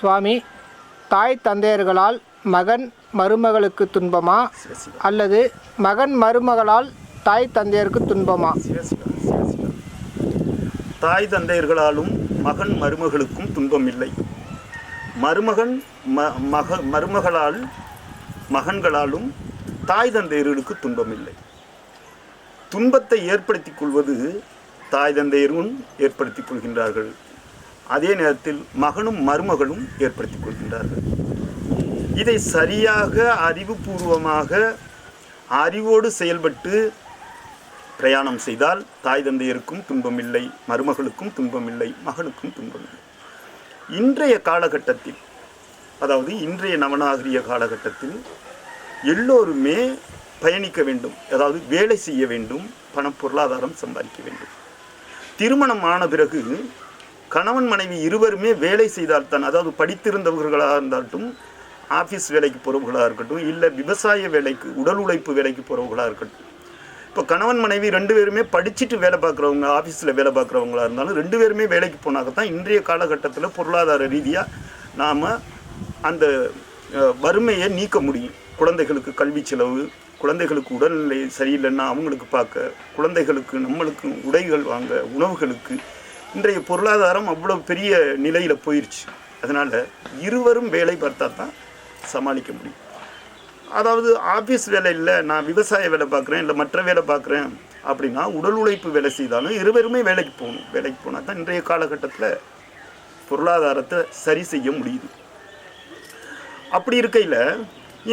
சுவாமி தாய் தந்தையர்களால் மகன் மருமகளுக்கு துன்பமா? அல்லது மகன் மருமகளால் தாய் தந்தையருக்கு துன்பமா? தாய் தந்தையர்களாலும் மகன் மருமகளுக்கும் துன்பம் இல்லை மருமகன் ம மக மருமகளால் மகன்களாலும் தாய் தந்தையர்களுக்கு துன்பம் இல்லை துன்பத்தை ஏற்படுத்திக் கொள்வது தாய் தந்தையரும் ஏற்படுத்திக் கொள்கின்றார்கள். அதே நேரத்தில் மகனும் மருமகளும் ஏற்படுத்திக் கொள்கின்றார்கள். இதை சரியாக அறிவுபூர்வமாக அறிவோடு செயல்பட்டு பிரயாணம் செய்தால் தாய் தந்தையருக்கும் துன்பமில்லை மருமகளுக்கும் துன்பமில்லை மகனுக்கும் துன்பமில்லை. இன்றைய காலகட்டத்தில் அதாவது இன்றைய நவநாகரிய காலகட்டத்தில் எல்லோருமே பயணிக்க வேண்டும் அதாவது வேலை செய்ய வேண்டும் பண பொருளாதாரம் சம்பாதிக்க வேண்டும். திருமணம் ஆன பிறகு கணவன் மனைவி இருவருமே வேலை செய்தால்தான் அதாவது படித்திருந்தவர்களாக இருந்தாலும் ஆஃபீஸ் வேலைக்கு போகிறவர்களாக இருக்கட்டும் இல்லை விவசாய வேலைக்கு உடல் உழைப்பு வேலைக்கு போகிறவர்களாக இருக்கட்டும். இப்போ கணவன் மனைவி ரெண்டு பேருமே படிச்சுட்டு வேலை பார்க்குறவங்க ஆஃபீஸில் வேலை பார்க்குறவங்களா இருந்தாலும் ரெண்டு பேருமே வேலைக்கு போனாக்கத்தான் இன்றைய காலகட்டத்தில் பொருளாதார ரீதியாக நாம் அந்த வறுமையை நீக்க முடியும். குழந்தைகளுக்கு கல்வி செலவு குழந்தைகளுக்கு உடல்நிலை சரியில்லைன்னா அவங்களுக்கு பார்க்க குழந்தைகளுக்கு நம்மளுக்கு உடைகள் வாங்க உணவுகளுக்கு இன்றைய பொருளாதாரம் அவ்வளோ பெரிய நிலையில் போயிடுச்சு அதனால் இருவரும் வேலை பார்த்தா தான் சமாளிக்க முடியும். அதாவது ஆஃபீஸ் வேலை இல்லை நான் விவசாய வேலை பார்க்குறேன் இல்லை மற்ற வேலை பார்க்குறேன் அப்படின்னா உடல் உழைப்பு வேலை செய்தாலும் இருவருமே வேலைக்கு போகணும். வேலைக்கு போனால் தான் இன்றைய காலகட்டத்தில் பொருளாதாரத்தை சரி செய்ய முடியுது. அப்படி இருக்கையில்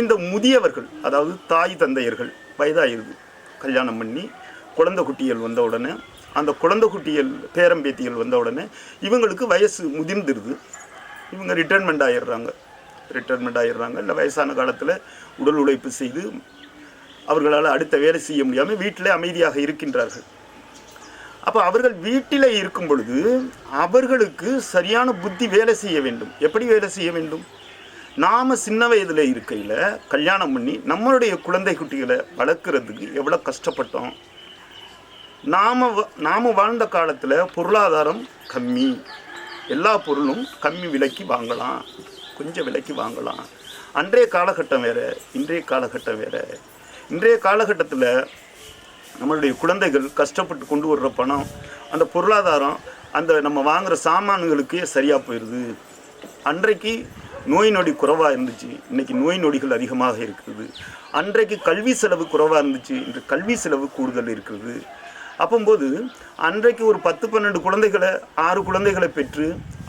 இந்த முதியவர்கள் அதாவது தாய் தந்தையர்கள் வயதாயிருது கல்யாணம் பண்ணி குழந்தை குட்டிகள் வந்த உடனே அந்த குழந்தை குட்டிகள் பேரம்பேத்திகள் வந்த உடனே இவங்களுக்கு வயசு முதிர்ந்துருது. இவங்க ரிட்டைர்மெண்ட் ஆயிடுறாங்க. ரிட்டைர்மெண்ட் ஆயிடுறாங்க. இல்லை வயசான காலத்தில் உடல் உழைப்பு செய்து அவர்களால் அடுத்த வேலை செய்ய முடியாமல் வீட்டிலே அமைதியாக இருக்கின்றார்கள். அப்போ அவர்கள் வீட்டில் இருக்கும் பொழுது அவர்களுக்கு சரியான புத்தி வேலை செய்ய வேண்டும். எப்படி வேலை செய்ய வேண்டும்? நாம் சின்ன வயதில் இருக்கையில் கல்யாணம் பண்ணி நம்மளுடைய குழந்தை குட்டிகளை வளர்க்குறதுக்கு எவ்வளோ கஷ்டப்பட்டோம். நாம் நாம் வாழ்ந்த காலத்தில் பொருளாதாரம் கம்மி. எல்லா பொருளும் கம்மி விலைக்கு வாங்கலாம் கொஞ்சம் விலைக்கு வாங்கலாம். அன்றைய காலகட்டம் வேறு இன்றைய காலகட்டம் வேறு. இன்றைய காலகட்டத்தில் நம்மளுடைய குழந்தைகள் கஷ்டப்பட்டு கொண்டு வர்ற பணம் அந்த பொருளாதாரம் அந்த நம்ம வாங்குகிற சாமான்களுக்கே சரியாக போயிடுது அன்றைக்கு நோய் நொடி குறைவாக இருந்துச்சு. இன்றைக்கி நோய் நொடிகள் அதிகமாக இருக்குது அன்றைக்கு கல்வி செலவு குறைவாக இருந்துச்சு. இன்று கல்வி செலவு கூடுதல் இருக்குது அப்போம்போது அன்றைக்கு ஒரு பத்து பன்னெண்டு குழந்தைகளை ஆறு குழந்தைகளை பெற்று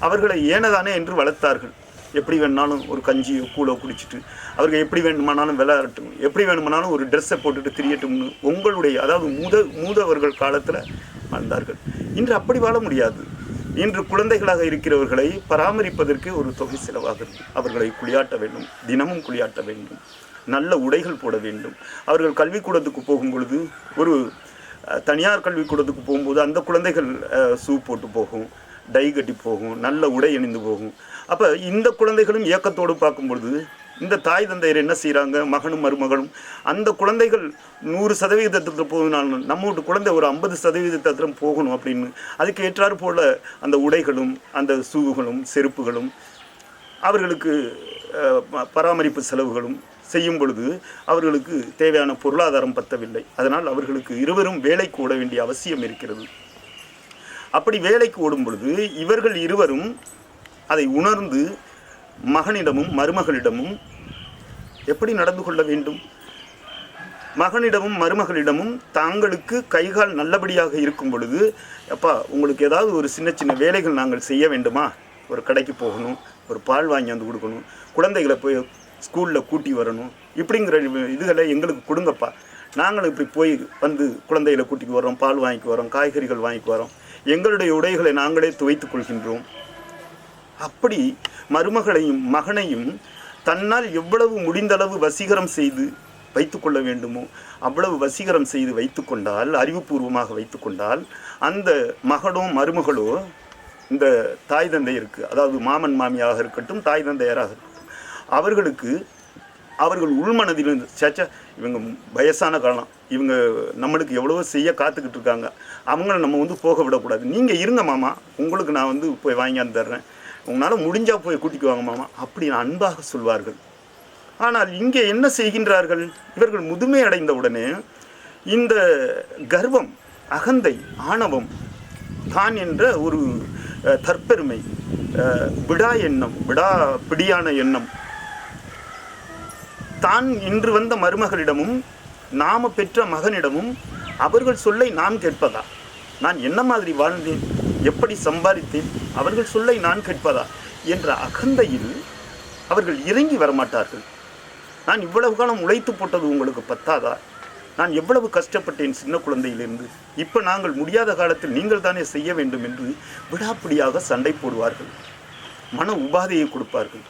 அவர்களை ஏனதானே என்று வளர்த்தார்கள். எப்படி வேணுனாலும் ஒரு கஞ்சியோ கூழோ குடிச்சிட்டு அவர்கள் எப்படி வேணுமானாலும் விளையாடட்டும் எப்படி வேணுமானாலும் ஒரு ட்ரெஸ்ஸை போட்டுட்டு திரியட்டும்னு உங்களுடைய அதாவது மூத மூதவர்கள் காலத்தில் வாழ்ந்தார்கள். இன்று அப்படி வாழ முடியாது. இன்று குழந்தைகளாக இருக்கிறவர்களை பராமரிப்பதற்கு ஒரு தொகை செலவாகிறது. அவர்களை குளியாட்ட வேண்டும் தினமும் குளியாட்ட வேண்டும் நல்ல உடைகள் போட வேண்டும். அவர்கள் கல்விக்கூடத்துக்கு போகும் பொழுது ஒரு தனியார் கல்விக்கூடத்துக்கு போகும்போது அந்த குழந்தைகள் ஷூ போட்டு போகும் டை கட்டி போகும் நல்ல உடை அணிந்து போகும். அப்போ இந்த குழந்தைகளும் ஏக்கத்தோடு பார்க்கும் பொழுது இந்த தாய் தந்தையர் என்ன செய்கிறாங்க மகனும் மருமகளும் அந்த குழந்தைகள் நூறு சதவீதத்தில் போகணும் நம்ம வீட்டு குழந்தை ஒரு ஐம்பது சதவீதத்தில் போகணும் அப்படின்னு அதுக்கு ஏற்றாறு போல் அந்த உடைகளும் அந்த ஷூகளும் செருப்புகளும் அவர்களுக்கு பராமரிப்பு செலவுகளும் செய்யும் பொழுது அவர்களுக்கு தேவையான பொருளாதாரம் பத்தவில்லை. அதனால் அவர்களுக்கு இருவரும் வேலைக்கு ஓட வேண்டிய அவசியம் இருக்கிறது. அப்படி வேலைக்கு ஓடும் பொழுது இவர்கள் இருவரும் அதை உணர்ந்து மகனிடமும் மருமகளிடமும் எப்படி நடந்து கொள்ள வேண்டும்? மகனிடமும் மருமகளிடமும் தாங்களுக்கு கைகால் நல்லபடியாக இருக்கும் பொழுது அப்பா உங்களுக்கு ஏதாவது ஒரு சின்ன சின்ன வேலைகள் நாங்கள் செய்ய வேண்டுமா? ஒரு கடைக்கு போகணும் ஒரு பால் வாங்கி வந்து கொடுக்கணும் குழந்தைகளை போய் ஸ்கூலில் கூட்டி வரணும் இப்படிங்கிற இதுகளை எங்களுக்கு கொடுங்கப்பா. நாங்களும் இப்படி போய் வந்து குழந்தைகளை கூட்டிக்கு வரோம் பால் வாங்கிக்கு வரோம் காய்கறிகள் வாங்கிக்கு வரோம் எங்களுடைய உடைகளை நாங்களே துவைத்துக் கொள்கின்றோம். அப்படி மருமகளையும் மகனையும் தன்னால் எவ்வளவு முடிந்தளவு வசீகரம் செய்து வைத்துக்கொள்ள வேண்டுமோ அவ்வளவு வசீகரம் செய்து வைத்துக்கொண்டால் அறிவுபூர்வமாக வைத்துக்கொண்டால் அந்த மகனோ மருமகளோ இந்த தாய் தந்தை இருக்குது அதாவது மாமன் மாமியாக இருக்கட்டும் தாய் தந்தையராக இருக்கட்டும். அவர்களுக்கு அவர்கள் உள்மனதிலிருந்து சேச்சா இவங்க வயசான காலம். இவங்க நம்மளுக்கு எவ்வளவோ செய்ய காத்துக்கிட்டு இருக்காங்க. அவங்கள நம்ம வந்து போக விடக்கூடாது. நீங்கள் இருங்க மாமா. உங்களுக்கு நான் வந்து போய் வாங்கியாந்து தர்றேன். உங்களால் முடிஞ்சால் போய் கூட்டிக்கு வாங்க மாமா. அப்படின்னு அன்பாக சொல்வார்கள். ஆனால் இங்கே என்ன செய்கின்றார்கள்? இவர்கள் முதுமை அடைந்த உடனே இந்த கர்வம் அகந்தை ஆணவம் தான் என்ற ஒரு தற்பெருமை விடா எண்ணம் விடா பிடியான எண்ணம். தான் இன்று வந்த மருமகளிடமும் நாம பெற்ற மகனிடமும் அவர்கள் சொல்லை நான் கேட்பதா? நான் என்ன மாதிரி வாழ்ந்தேன்? எப்படி சம்பாதித்தேன்? அவர்கள் சொல்லை நான் கேட்பதா? என்ற அகந்தையில் அவர்கள் இறங்கி வரமாட்டார்கள். நான் இவ்வளவு காலம் உழைத்து போட்டது உங்களுக்கு பத்தாதா? நான் எவ்வளவு கஷ்டப்பட்டேன் சின்ன குழந்தையிலிருந்து இப்போ நாங்கள் முடியாத காலத்தில் நீங்கள் தானே செய்ய வேண்டும் என்று விடாப்பிடியாக சண்டை போடுவார்கள். மன உபாதையை கொடுப்பார்கள்.